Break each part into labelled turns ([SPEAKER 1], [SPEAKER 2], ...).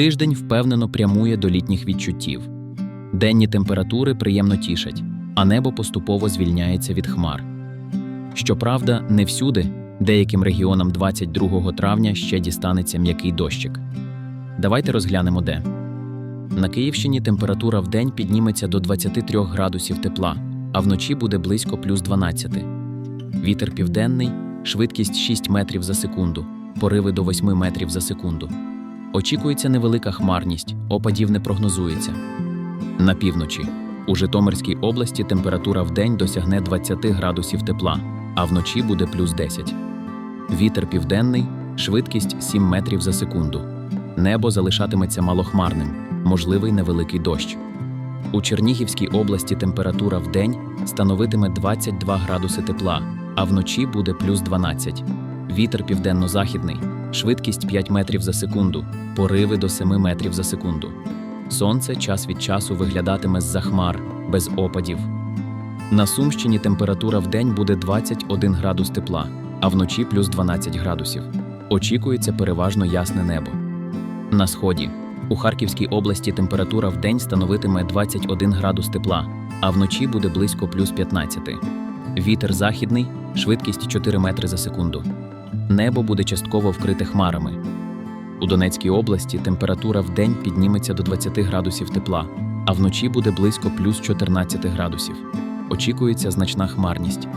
[SPEAKER 1] Тиждень впевнено прямує до літніх відчуттів. Денні температури приємно тішать, а небо поступово звільняється від хмар. Щоправда, не всюди, деяким регіонам 22 травня ще дістанеться м'який дощик. Давайте розглянемо де. На Київщині температура вдень підніметься до 23 градусів тепла, а вночі буде близько плюс 12. Вітер південний, швидкість 6 метрів за секунду, пориви до 8 метрів за секунду. Очікується невелика хмарність, опадів не прогнозується. На півночі. У Житомирській області температура вдень досягне 20 градусів тепла, а вночі буде плюс 10. Вітер південний, швидкість 7 метрів за секунду. Небо залишатиметься малохмарним, можливий невеликий дощ. У Чернігівській області температура вдень становитиме 22 градуси тепла, а вночі буде плюс 12. Вітер південно-західний, швидкість 5 метрів за секунду, пориви до 7 метрів за секунду. Сонце час від часу виглядатиме з-за хмар, без опадів. На Сумщині температура вдень буде 21 градус тепла, а вночі плюс 12 градусів. Очікується переважно ясне небо. На сході. У Харківській області температура вдень становитиме 21 градус тепла, а вночі буде близько плюс 15. Вітер західний, швидкість 4 метри за секунду. Небо буде частково вкрите хмарами. У Донецькій області температура вдень підніметься до 20 градусів тепла, а вночі буде близько плюс 14 градусів. Очікується значна хмарність.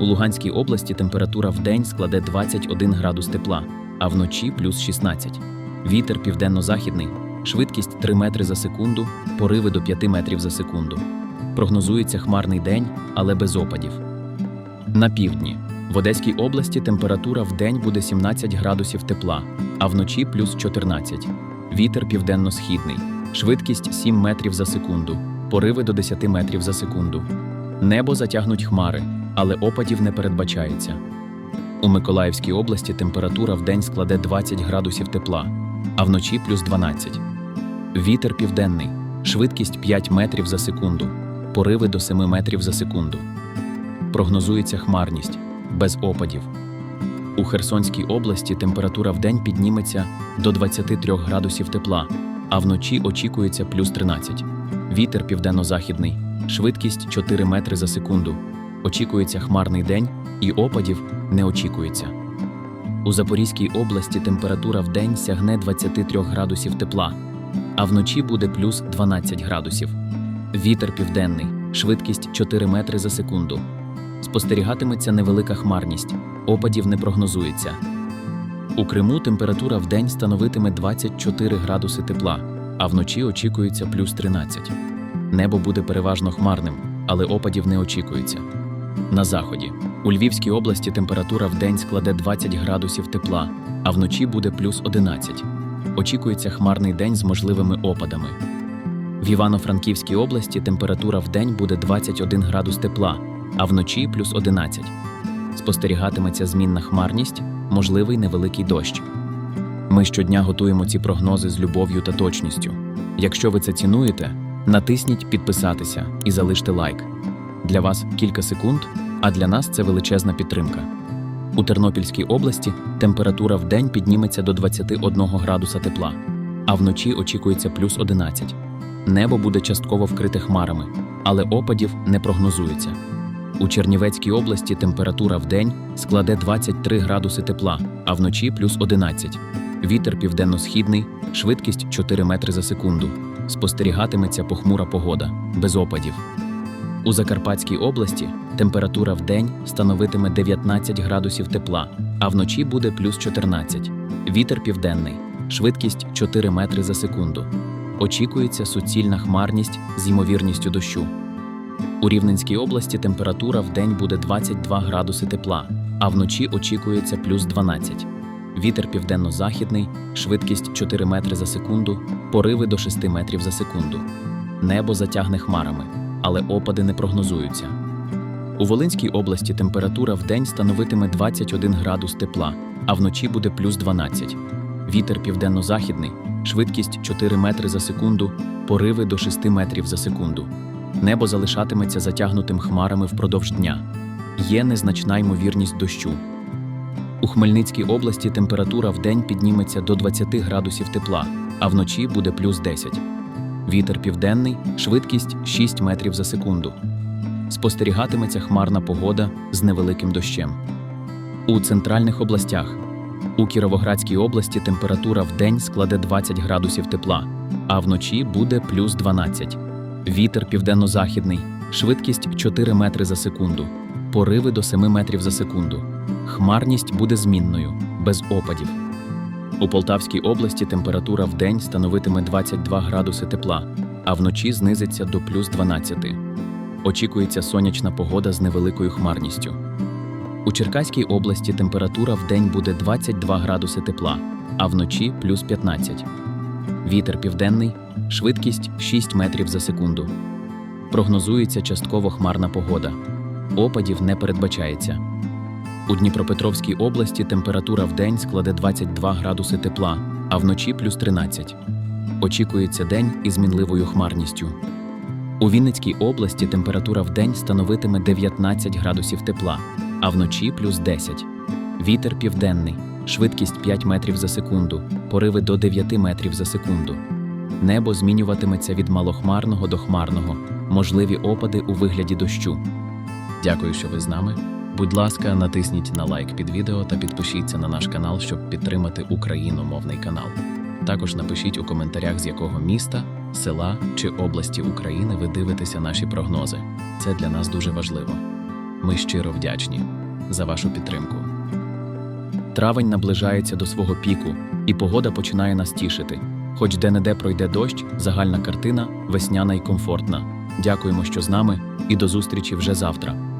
[SPEAKER 1] У Луганській області температура вдень складе 21 градус тепла, а вночі плюс 16. Вітер південно-західний, швидкість 3 метри за секунду, пориви до 5 метрів за секунду. Прогнозується хмарний день, але без опадів. На півдні. В Одеській області температура в день буде 17 градусів тепла, а вночі плюс 14. Вітер південно-східний, швидкість 7 метрів за секунду, пориви до 10 метрів за секунду. Небо затягнуть хмари, але опадів не передбачається. У Миколаївській області температура в день складе 20 градусів тепла, а вночі плюс 12. Вітер південний, швидкість 5 метрів за секунду, пориви до 7 метрів за секунду. Прогнозується хмарність без опадів. У Херсонській області температура вдень підніметься до 23 градусів тепла, а вночі очікується плюс 13. Вітер південно-західний, швидкість 4 метри за секунду. Очікується хмарний день і опадів не очікується. У Запорізькій області температура вдень сягне 23 градусів тепла, а вночі буде плюс 12 градусів. Вітер південний, швидкість 4 метри за секунду. Спостерігатиметься невелика хмарність, опадів не прогнозується. У Криму температура вдень становитиме 24 градуси тепла, а вночі очікується плюс 13. Небо буде переважно хмарним, але опадів не очікується. На заході. У Львівській області температура вдень складе 20 градусів тепла, а вночі буде плюс 11. Очікується хмарний день з можливими опадами. В Івано-Франківській області температура вдень буде 21 градус тепла, а вночі плюс 11. Спостерігатиметься змінна хмарність, можливий невеликий дощ. Ми щодня готуємо ці прогнози з любов'ю та точністю. Якщо ви це цінуєте, натисніть підписатися і залиште лайк. Для вас кілька секунд, а для нас це величезна підтримка. У Тернопільській області температура в день підніметься до 21 градуса тепла, а вночі очікується плюс 11. Небо буде частково вкрите хмарами, але опадів не прогнозується. У Чернівецькій області температура в день складе 23 градуси тепла, а вночі плюс 11. Вітер південно-східний, швидкість 4 метри за секунду. Спостерігатиметься похмура погода, без опадів. У Закарпатській області температура в день становитиме 19 градусів тепла, а вночі буде плюс 14. Вітер південний, швидкість 4 метри за секунду. Очікується суцільна хмарність з ймовірністю дощу. У Рівненській області температура в день буде 22 градуси тепла, а вночі очікується плюс 12. Вітер південно-західний, швидкість 4 метри за секунду, пориви до 6 метрів за секунду. Небо затягне хмарами, але опади не прогнозуються. У Волинській області температура в день становитиме 21 градус тепла, а вночі буде плюс 12. Вітер південно-західний, швидкість 4 метри за секунду, пориви до 6 метрів за секунду. Небо залишатиметься затягнутим хмарами впродовж дня. Є незначна ймовірність дощу. У Хмельницькій області температура в день підніметься до 20 градусів тепла, а вночі буде плюс 10. Вітер південний, швидкість 6 метрів за секунду. Спостерігатиметься хмарна погода з невеликим дощем. У центральних областях у Кіровоградській області температура в день складе 20 градусів тепла, а вночі буде плюс 12. Вітер південно-західний, швидкість 4 метри за секунду, пориви до 7 метрів за секунду. Хмарність буде змінною, без опадів. У Полтавській області температура в день становитиме 22 градуси тепла, а вночі знизиться до плюс 12. Очікується сонячна погода з невеликою хмарністю. У Черкаській області температура в день буде 22 градуси тепла, а вночі плюс 15. Вітер південний, швидкість 6 метрів за секунду. Прогнозується частково хмарна погода. Опадів не передбачається. У Дніпропетровській області температура в день складе 22 градуси тепла, а вночі плюс 13. Очікується день із мінливою хмарністю. У Вінницькій області температура в день становитиме 19 градусів тепла, а вночі плюс 10. Вітер південний, швидкість 5 метрів за секунду, пориви до 9 метрів за секунду. Небо змінюватиметься від малохмарного до хмарного, можливі опади у вигляді дощу. Дякую, що ви з нами. Будь ласка, натисніть на лайк під відео та підпишіться на наш канал, щоб підтримати україномовний канал. Також напишіть у коментарях, з якого міста, села чи області України ви дивитеся наші прогнози. Це для нас дуже важливо. Ми щиро вдячні за вашу підтримку. Травень наближається до свого піку, і погода починає нас тішити. Хоч де-не-де пройде дощ, загальна картина весняна і комфортна. Дякуємо, що з нами, і до зустрічі вже завтра.